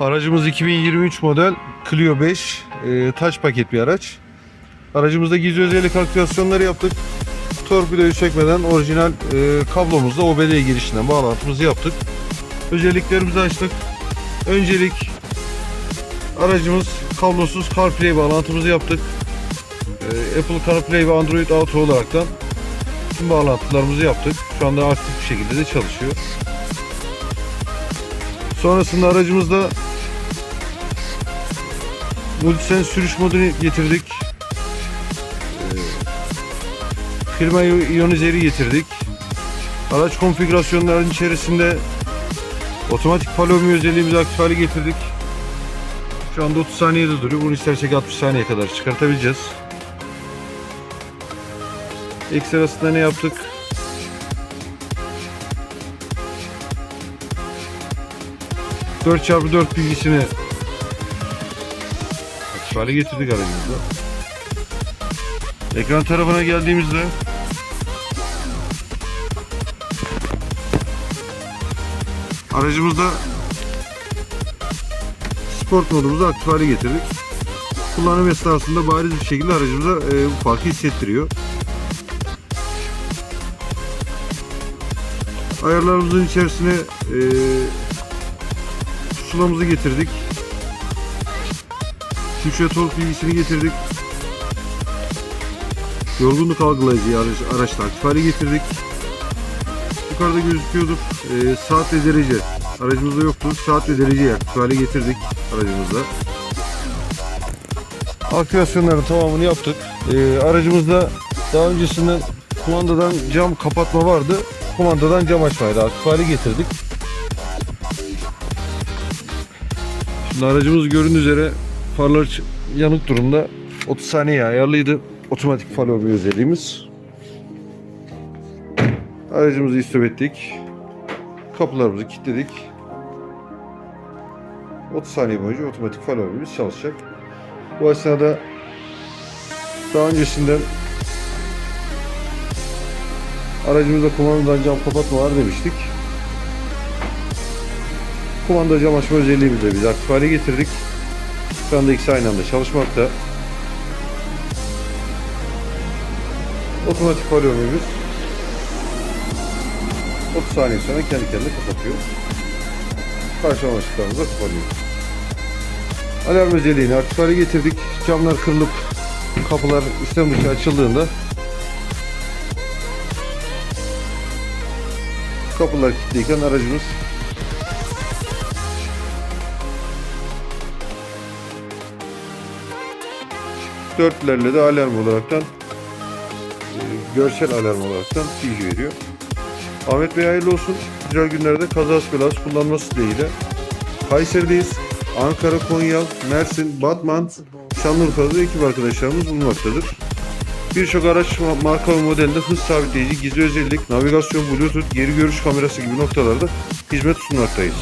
Aracımız 2023 model Clio 5 e, taş paket bir araç. Aracımızda gizli özellik aktivasyonları yaptık. Torpidoyu sökmeden orijinal e, kablomuzla OBD girişinden bağlantımızı yaptık. Özelliklerimizi açtık. Öncelik aracımız kablosuz CarPlay bağlantımızı yaptık. E, Apple CarPlay ve Android Auto olaraktan tüm bağlantılarımızı yaptık. Şu anda aktif bir şekilde de çalışıyor. Sonrasında aracımızda Multisense sürüş modunu getirdik. Ee, firma iyonizeri getirdik. Araç konfigürasyonlarının içerisinde otomatik palomi özelliğimizi aktif hale getirdik. Şu anda 30 saniyede duruyor. Bunu istersek 60 saniye kadar çıkartabileceğiz. Ekstrasında ne yaptık? Dört çarpı dört bilgisini aktif hale getirdik aracımızda. Ekran tarafına geldiğimizde aracımızda sport modumuzu aktif hale getirdik. Kullanım esnasında bariz bir şekilde aracımıza e, bu farkı hissettiriyor. Ayarlarımızın içerisine e, pusulamızı getirdik. Ve tork bilgisini getirdik. Yorgunluk algılayıcıyı araç, araçta aktif getirdik. Yukarıda gözüküyordur. Ee, saat ve derece. Aracımızda yoktu. Saat ve dereceyi aktif getirdik aracımızda. Aktivasyonların tamamını yaptık. Ee, aracımızda daha öncesinden kumandadan cam kapatma vardı. Kumandadan cam açmayı da aktif getirdik. Şimdi aracımız göründüğü üzere farlar yanık durumda. 30 saniye ayarlıydı. Otomatik far örme özelliğimiz. Aracımızı istop ettik. Kapılarımızı kilitledik. 30 saniye boyunca otomatik far örmemiz çalışacak. Bu esnada daha öncesinden aracımızda kumandadan cam kapatma var demiştik. Kumanda cam açma özelliğimizi biz aktif hale getirdik. Şu anda ikisi aynı anda çalışmakta. Otomatik far örmemiz 30 saniye sonra kendi kendine kapatıyor. Karşılama ışıklarımızı kapanıyor. Alarm özelliğini aktif hale getirdik. Camlar kırılıp kapılar istem dışı açıldığında kapılar kilitliyken aracımız dörtlerle de alarm olaraktan e, görsel alarm olaraktan bilgi veriyor. Ahmet Bey hayırlı olsun. Güzel günlerde kazas belas kullanması dileğiyle. Kayseri'deyiz. Ankara, Konya, Mersin, Batman, Şanlıurfa'da ekip arkadaşlarımız bulunmaktadır. Birçok araç ma- marka ve modelde hız sabitleyici, gizli özellik, navigasyon, bluetooth, geri görüş kamerası gibi noktalarda hizmet sunmaktayız.